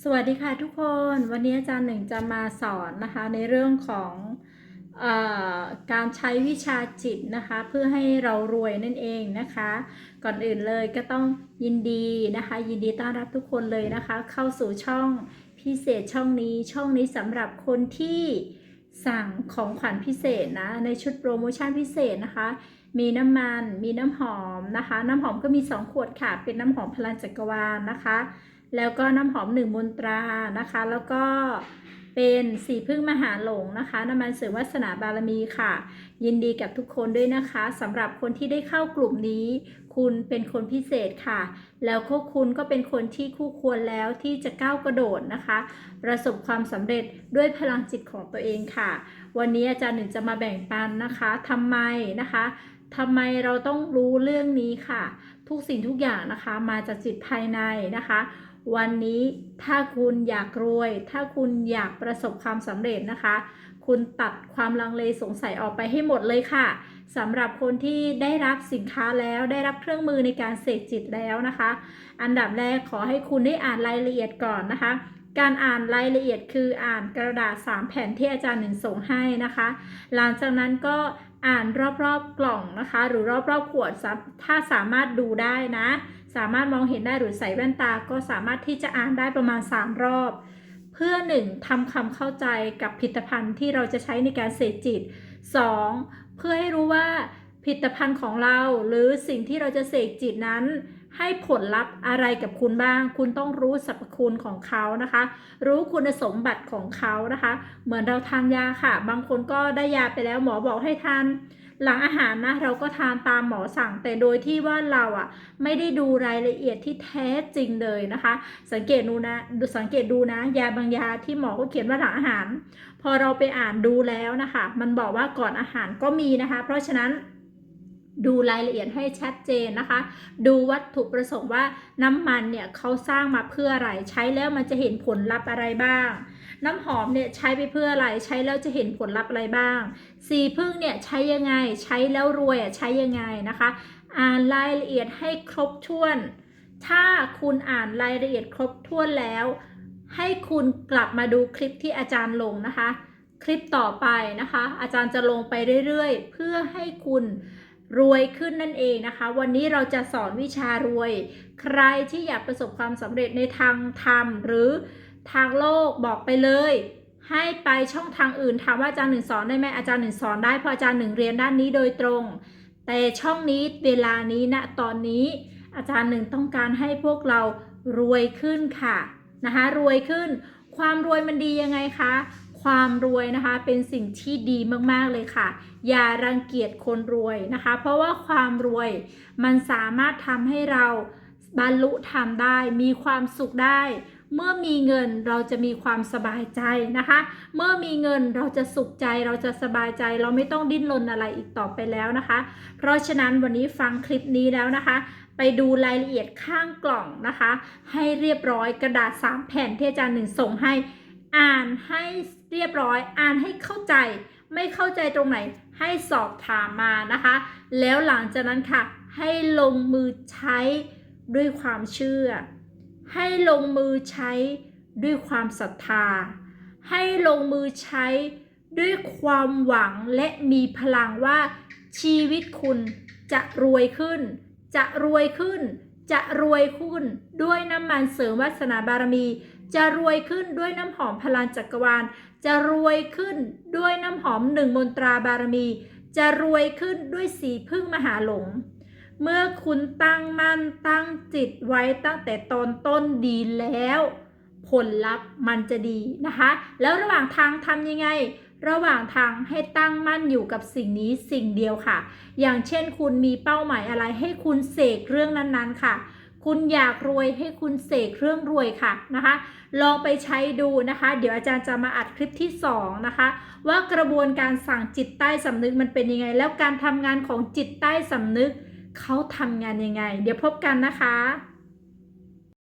สวัสดีค่ะทุกคนวันนี้อาจารย์หนึ่งจะมาสอนนะคะในเรื่องของเออการใช้วิชาจิตนะคะเพื่อให้เรารวยนั่นเองนะคะ ก่อนอื่นเลยก็ต้องยินดีนะคะ ยินดีต้อนรับทุกคนเลยนะคะ เข้าสู่ช่องพิเศษช่องนี้ช่องนี้สำหรับคนที่สั่งของขวัญพิเศษนะในชุดโปรโมชั่นพิเศษนะคะ มีน้ำมันมีน้ำหอมนะคะ น้ำหอมก็มี 2 ขวดค่ะเป็นน้ำหอมพลังจักรวาลนะคะ แล้วก็น้ำหอมหนึ่งมนตรานะคะ แล้วก็เป็นสีพึ่งมหาหลงนะคะน้ำมันเสริมวาสนาบารมีค่ะ ยินดีกับทุกคนด้วยนะคะสำหรับคนที่ได้เข้ากลุ่มนี้ คุณเป็นคนพิเศษค่ะ แล้วก็คุณก็เป็นคนที่คู่ควรแล้วที่จะก้าวกระโดดนะคะ ประสบความสำเร็จด้วยพลังจิตของตัวเองค่ะ วันนี้อาจารย์หนึ่งจะมาแบ่งปันนะคะทำไมนะคะทำไมเราต้องรู้เรื่องนี้ค่ะ ทุกสิ่งทุกอย่างนะคะ มาจากจิตภายในนะคะ วันนี้ถ้าคุณอยากรวย ถ้าคุณอยากประสบความสำเร็จนะคะ คุณตัดความลังเลสงสัยออกไปให้หมดเลยค่ะสำหรับคนที่ได้รับสินค้าแล้วได้รับเครื่องมือในการเสกจิตแล้วนะคะ อันดับแรกขอให้คุณได้อ่านรายละเอียดก่อนนะคะการอ่านรายละเอียดคืออ่านกระดาษ 3 แผ่นที่อาจารย์หนึ่งส่งให้นะคะ หลังจากนั้นก็อ่านรอบๆกล่องนะคะ หรือรอบๆขวดถ้าสามารถดูได้นะ สามารถมองเห็นได้หรือใส่แว่นตาก็สามารถที่จะอ่านได้ประมาณ 3 รอบ เพื่อ 1. ทำความเข้าใจกับผลิตภัณฑ์ที่เราจะใช้ในการเสกจิต 2. เพื่อให้รู้ว่าผลิตภัณฑ์ของเราหรือสิ่งที่เราจะเสกจิตนั้น ให้ผลลัพธ์อะไรกับคุณบ้าง คุณต้องรู้สรรพคุณของเขานะคะ รู้คุณสมบัติของเขานะคะ เหมือนเราทานยาค่ะ บางคนก็ได้ยาไปแล้วหมอบอกให้ทานหลังอาหารนะเราก็ทานตามหมอสั่งแต่โดยที่ว่าเราอะไม่ได้ดูรายละเอียดที่แท้จริงเลยนะคะ สังเกตดูนะดูสังเกตดูนะ ยาบางยาที่หมอก็เขียนว่าหลังอาหาร พอเราไปอ่านดูแล้วนะคะ มันบอกว่าก่อนอาหารก็มีนะคะ เพราะฉะนั้น ดูรายละเอียดให้ชัดเจนนะคะ ดูวัตถุประสงค์ว่าน้ำมันเนี่ยเขาสร้างมาเพื่ออะไร ใช้แล้วมันจะเห็นผลลัพธ์อะไรบ้าง น้ำหอมเนี่ยใช้ไปเพื่ออะไร ใช้แล้วจะเห็นผลลัพธ์อะไรบ้าง สีพึ่งเนี่ยใช้ยังไง ใช้แล้วรวยอะใช้ยังไงนะคะ อ่านรายละเอียดให้ครบถ้วน ถ้าคุณอ่านรายละเอียดครบถ้วนแล้ว ให้คุณกลับมาดูคลิปที่อาจารย์ลงนะคะ คลิปต่อไปนะคะ อาจารย์จะลงไปเรื่อยๆ เพื่อให้คุณ รวยขึ้นนั่นเองนะคะ วันนี้เราจะสอนวิชารวย ใครที่อยากประสบความสำเร็จในทางธรรมหรือทางโลกบอกไปเลย ให้ไปช่องทางอื่นถามว่าอาจารย์หนึ่งสอนได้ไหมอาจารย์หนึ่งสอนได้เพราะอาจารย์หนึ่งเรียนด้านนี้โดยตรง แต่ช่องนี้เวลานี้ณตอนนี้ อาจารย์หนึ่งต้องการให้พวกเรารวยขึ้นค่ะนะคะรวยขึ้น ความรวยมันดียังไงคะ ความรวยนะคะเป็นสิ่งที่ดีมากๆเลยค่ะ อย่ารังเกียจคนรวยนะคะ เพราะว่าความรวยมันสามารถทำให้เราบรรลุธรรมได้ มีความสุขได้ เมื่อมีเงินเราจะมีความสบายใจนะคะ เมื่อมีเงินเราจะสุขใจเราจะสบายใจเราไม่ต้องดิ้นรนอะไรอีกต่อไปแล้วนะคะ เพราะฉะนั้นวันนี้ฟังคลิปนี้แล้วนะคะไปดูรายละเอียดข้างกล่องนะคะ ให้เรียบร้อยกระดาษ 3 แผ่นที่อาจารย์หนึ่งส่งให้ อ่านให้เรียบร้อย อ่านให้เข้าใจ ไม่เข้าใจตรงไหน ให้สอบถามมานะคะ แล้วหลังจากนั้นค่ะ ให้ลงมือใช้ด้วยความเชื่อ ให้ลงมือใช้ด้วยความศรัทธา ให้ลงมือใช้ด้วยความหวังและมีพลังว่าชีวิตคุณจะรวยขึ้น จะรวยขึ้น จะรวยขึ้น ด้วยน้ำมันเสริมวาสนาบารมี จะรวยขึ้นด้วยน้ำหอมพลังจักรวาล จะรวยขึ้นด้วยน้ำหอมหนึ่งมนตราบารมี จะรวยขึ้นด้วยสีพึ่งมหาหลง เมื่อคุณตั้งมั่นตั้งจิตไว้ตั้งแต่ตอนต้นดีแล้ว ผลลัพธ์มันจะดีนะคะ แล้วระหว่างทางทำยังไงระหว่างทางให้ตั้งมั่นอยู่กับสิ่งนี้สิ่งเดียวค่ะ อย่างเช่นคุณมีเป้าหมายอะไรให้คุณเสกเรื่องนั้นๆค่ะ คุณอยากรวยให้คุณเสกเรื่องรวยค่ะนะคะ ลองไปใช้ดูนะคะ เดี๋ยวอาจารย์จะมาอัดคลิปที่ 2 นะคะ ว่ากระบวนการสั่งจิตใต้สำนึกมันเป็นยังไง แล้วการทำงานของจิตใต้สำนึกเขาทำงานยังไง เดี๋ยวพบกันนะคะ